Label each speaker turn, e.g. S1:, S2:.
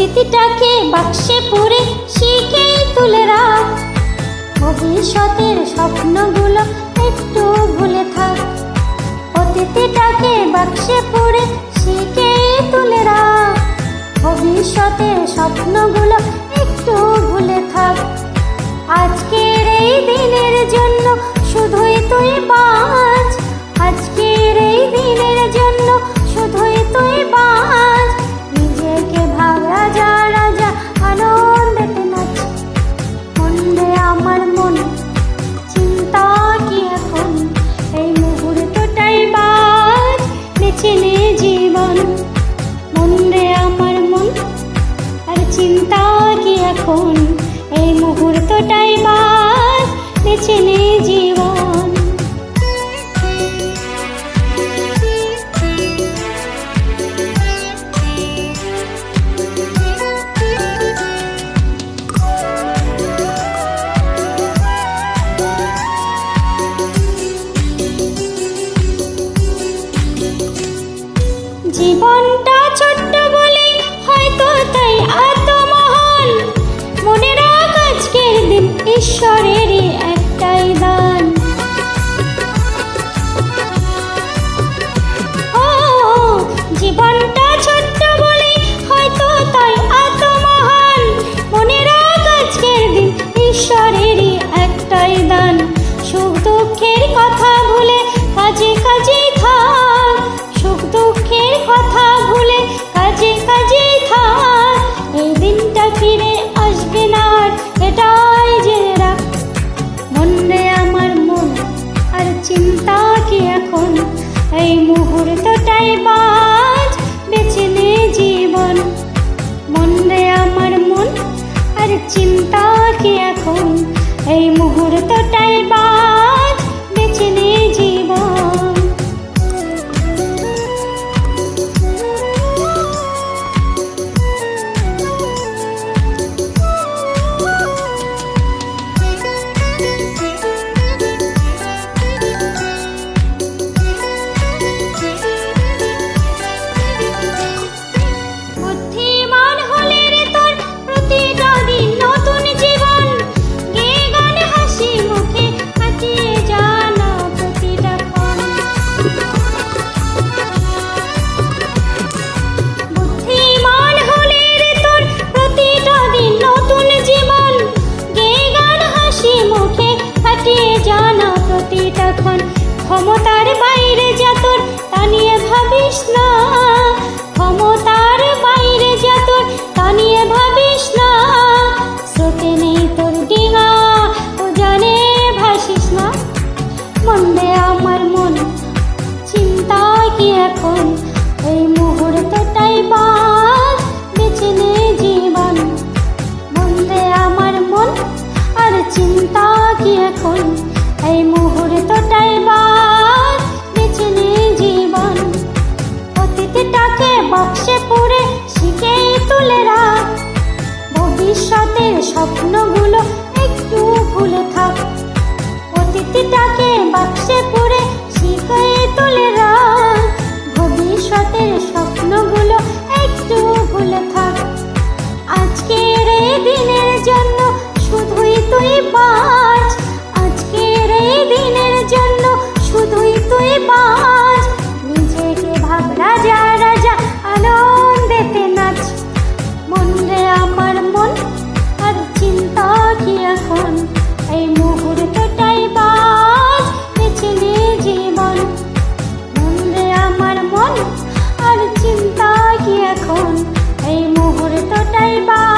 S1: অতিথিটাকে বাক্সে পুরে শিখে তুলে রাখ। ভবিষ্যতের স্বপ্নগুলো একটু ভুলে থাক। অতিথিটাকে বাক্সে পুরে শিখে তুলে রাখ। ভবিষ্যতের স্বপ্নগুলো মন বাইরে যা তোর, তা নিয়ে ভাবিস না। ক্ষমতার বাইরে যা তোর, তা নিয়ে ভাবিস না। নেই তোর ডিঙা, ও জানে ভাসিস না। আমার মন চিন্তা কি এখন? এই মুহূর্তটাই বা আমার মন, আর চিন্তা কি এখন? এই মুহূর্তটাই বাদ। ভবিষ্যতের স্বপ্নগুলো একটু ভুলে থাক। অতিথিটাকে বাক্সে পুরে শিখে তুলে রাখ bye.